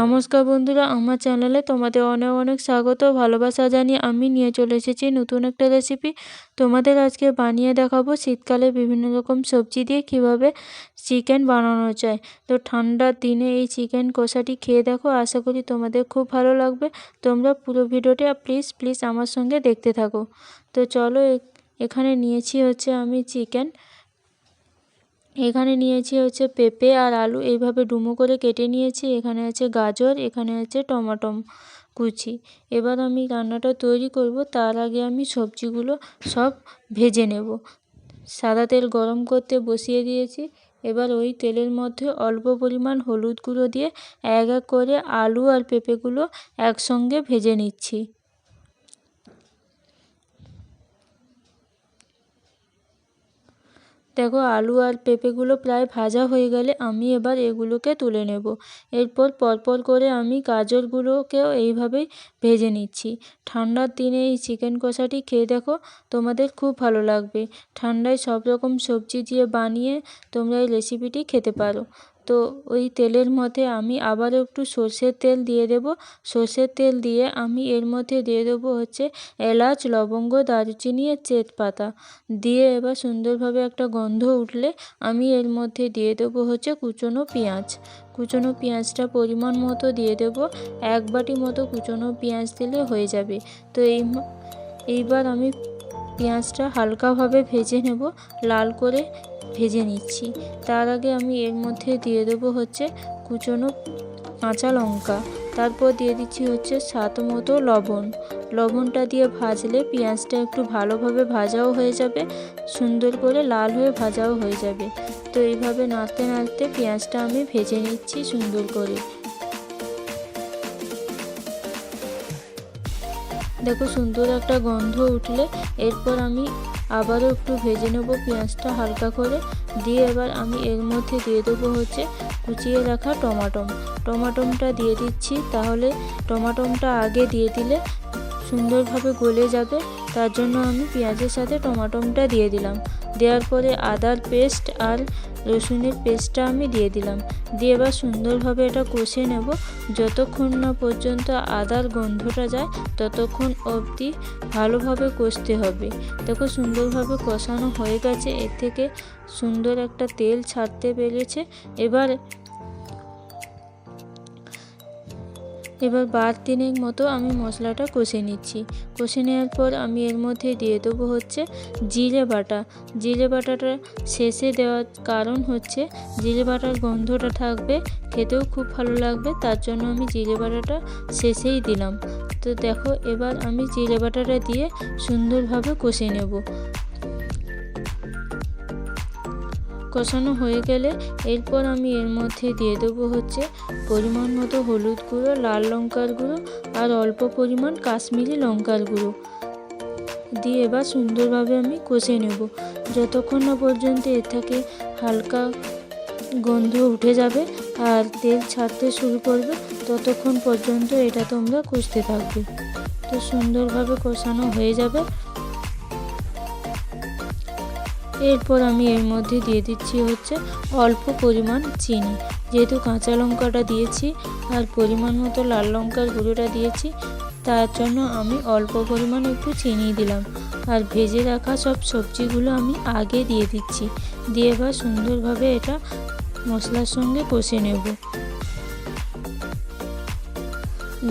নমস্কার বন্ধুরা, আমার চ্যানেলে তোমাদের অনেক অনেক স্বাগত ভালোবাসা জানিয়ে আমি নিয়ে চলে এসেছি নতুন একটা রেসিপি তোমাদের আজকে বানিয়ে দেখাবো শীতকালে বিভিন্ন রকম সবজি দিয়ে কীভাবে চিকেন বানানো যায়। তো ঠান্ডার দিনে এই চিকেন কষাটি খেয়ে দেখো, আশা করি তোমাদের খুব ভালো লাগবে। তোমরা পুরো ভিডিওটা প্লিজ প্লিজ আমার সঙ্গে দেখতে থাকো। তো চলো এখানে নিয়েছি হচ্ছে আমি চিকেন এখানে নিয়েছি হচ্ছে পেঁপে আর আলু। এইভাবে ডুমো করে কেটে নিয়েছি। এখানে আছে গাজর, এখানে আছে টমাটো কুচি। এবার আমি রান্নাটা তৈরি করব। তার আগে আমি সবজিগুলো সব ভেজে নেব। সাদা তেল গরম করতে বসিয়ে দিয়েছি। এবার ওই তেলের মধ্যে অল্প পরিমাণ হলুদ গুঁড়ো দিয়ে এক এক করে আলু আর পেঁপেগুলো একসঙ্গে ভেজে নিচ্ছি। দেখো, আলু আর পেঁপেগুলো প্রায় ভাজা হয়ে গেলে আমি এবার এগুলোকে তুলে নেব। এরপর পরপর করে আমি গাজরগুলোকেও এইভাবেই ভেজে নিচ্ছি। ঠান্ডার দিনে এই চিকেন কষাটি খেয়ে দেখো, তোমাদের খুব ভালো লাগবে। ঠান্ডায় সব রকম সবজি দিয়ে বানিয়ে তোমরা এই রেসিপিটি খেতে পারো। তো ওই তেলের মধ্যে আমি আবারও একটু সর্ষের তেল দিয়ে দেব। সর্ষের তেল দিয়ে আমি এর মধ্যে দিয়ে দেবো হচ্ছে এলাচ, লবঙ্গ, দারুচিনি আর তেজপাতা। দিয়ে এবার সুন্দরভাবে একটা গন্ধ উঠলে আমি এর মধ্যে দিয়ে দেবো হচ্ছে কুচনো পেঁয়াজ। কুচনো পেঁয়াজটা পরিমাণ মতো দিয়ে দেবো। এক বাটি মতো কুচনো পেঁয়াজ দিলে হয়ে যাবে। তো এই এইবার আমি পেঁয়াজটা হালকাভাবে ভেজে নেব। লাল করে ভেজে নিচ্ছি। তার আগে আমি এর মধ্যে দিয়ে দেবো হচ্ছে কুচনো কাঁচা লঙ্কা। তারপর দিয়ে দিচ্ছি হচ্ছে স্বাদ মতো লবণ। লবণটা দিয়ে ভাজলে পেঁয়াজটা একটু ভালোভাবে ভাজাও হয়ে যাবে, সুন্দর করে লাল হয়ে ভাজাও হয়ে যাবে। তো এইভাবে নাড়তে নাড়তে পেঁয়াজটা আমি ভেজে নিচ্ছি সুন্দর করে। দেখো সুন্দর একটা গন্ধ উঠলে, এরপর আমি আবারও একটু ভেজে নেব পেঁয়াজটা হালকা করে। দিয়ে এবার আমি এর মধ্যে দিয়ে দেবো হচ্ছে কুচিয়ে রাখা টমাটম। টমাটমটা দিয়ে দিচ্ছি, তাহলে টমাটমটা আগে দিয়ে দিলে সুন্দরভাবে গলে যাবে। তার জন্য আমি পেঁয়াজের সাথে টমাটমটা দিয়ে দিলাম। দেওয়ার পরে আদার পেস্ট আর রসুনের পেস্টটা আমি দিয়ে দিলাম। দিয়ে এবার সুন্দরভাবে এটা কষে নেব। যতক্ষণ না পর্যন্ত আদার গন্ধটা যায়, ততক্ষণ অবধি ভালোভাবে কষতে হবে। দেখো সুন্দরভাবে কষানো হয়ে গেছে। এর থেকে সুন্দর একটা তেল ছাড়তে পেরেছে। এবার এবার বার তিনেক মতো আমি মশলাটা কষে নিচ্ছি। কষে নেওয়ার পর আমি এর মধ্যে দিয়ে দেবো হচ্ছে জিরে বাটা। জিরে বাটাটা শেষে দেওয়ার কারণ হচ্ছে জিরে বাটার গন্ধটা থাকবে, খেতেও খুব ভালো লাগবে, তার জন্য আমি জিরে বাটাটা শেষেই দিলাম। তো দেখো এবার আমি জিরে বাটাটা দিয়ে সুন্দরভাবে কষে নেব। কষানো হয়ে গেলে এরপর আমি এর মধ্যে দিয়ে দেবো হচ্ছে পরিমাণ মতো হলুদ গুঁড়ো, লাল লঙ্কার গুঁড়ো আর অল্প পরিমাণ কাশ্মীরি লঙ্কার গুঁড়ো। দিয়ে এবার সুন্দরভাবে আমি কষে নেব। যতক্ষণ না পর্যন্ত এর থেকে হালকা গন্ধ উঠে যাবে আর তেল ছাড়তে শুরু করবে, ততক্ষণ পর্যন্ত এটা তোমরা কষতে থাকবে। তো সুন্দরভাবে কষানো হয়ে যাবে। এরপর আমি এর মধ্যে দিয়ে দিচ্ছি হচ্ছে অল্প পরিমাণ চিনি। যেহেতু কাঁচা লঙ্কাটা দিয়েছি আর পরিমাণ মতো লাল লঙ্কার গুঁড়োটা দিয়েছি, তার জন্য আমি অল্প পরিমাণ একটু চিনি দিলাম। আর ভেজে রাখা সব সবজিগুলো আমি আগে দিয়ে দিচ্ছি। দিয়ে এবার সুন্দরভাবে এটা মশলার সঙ্গে কষে নেব।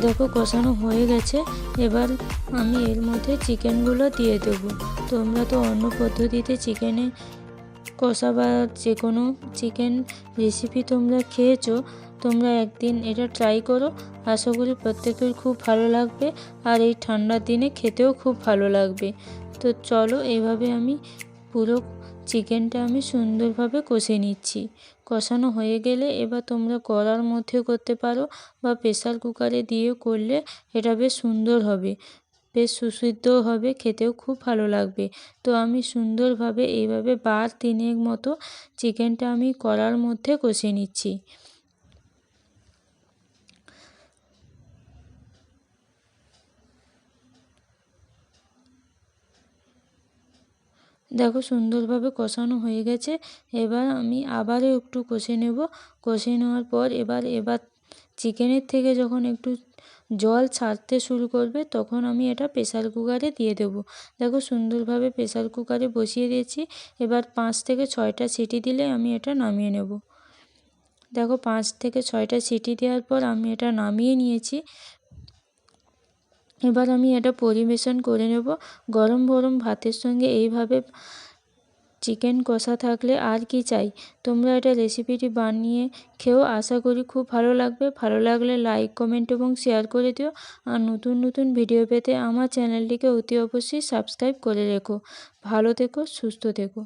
দেখো কষানো হয়ে গেছে। এবার আমি এর মধ্যে চিকেনগুলো দিয়ে দেবো। তোমরা তো অন্য পদ্ধতিতে চিকেনে কষা বা যে কোনো চিকেন রেসিপি তোমরা খেয়েছো, তোমরা একদিন এটা ট্রাই করো। আশা করি প্রত্যেকের খুব ভালো লাগবে আর এই ঠান্ডার দিনে খেতেও খুব ভালো লাগবে। তো চলো এইভাবে আমি পুরো চিকেনটা আমি সুন্দরভাবে কষে নিচ্ছি। কষানো হয়ে গেলে এবার তোমরা কড়ার মধ্যে করতে পারো বা প্রেশার কুকারে দিয়ে করলে এটা বেশ সুন্দর হবে। বেশ সুসিদ্ধও হবে, খেতেও খুব ভালো লাগবে। তো আমি সুন্দরভাবে এইভাবে বার তিনেক মতো চিকেনটা আমি কড়ার মধ্যে কষে নিচ্ছি। দেখো সুন্দরভাবে কষানো হয়ে গেছে। এবার আমি আবারও একটু কষে নেব। কষে নেওয়ার পর এবার এবার চিকেনের থেকে যখন একটু জল ছাড়তে শুরু করবে, তখন আমি এটা প্রেসার কুকারে দিয়ে দেবো। দেখো সুন্দরভাবে প্রেসার কুকারে বসিয়ে দিয়েছি, এবার পাঁচ থেকে ছয়টা সিটি দিলে আমি এটা নামিয়ে নেব। দেখো পাঁচ থেকে ছয়টা সিটি দেওয়ার পর আমি এটা নামিয়ে নিয়েছি। এবার আমি এটা পরিবেশন করে নেব। গরম গরম ভাতের সঙ্গে এইভাবে চিকেন কষা থাকলে আর কি চাই? তোমরা এটা রেসিপিটি বানিয়ে খেয়েও আশা করি খুব ভালো লাগবে। ভালো লাগলে লাইক, কমেন্ট এবং শেয়ার করে দিও। আর নতুন নতুন ভিডিও পেতে আমার চ্যানেলটিকে অতি অবশ্যই সাবস্ক্রাইব করে রেখো। ভালো থেকো, সুস্থ থেকো।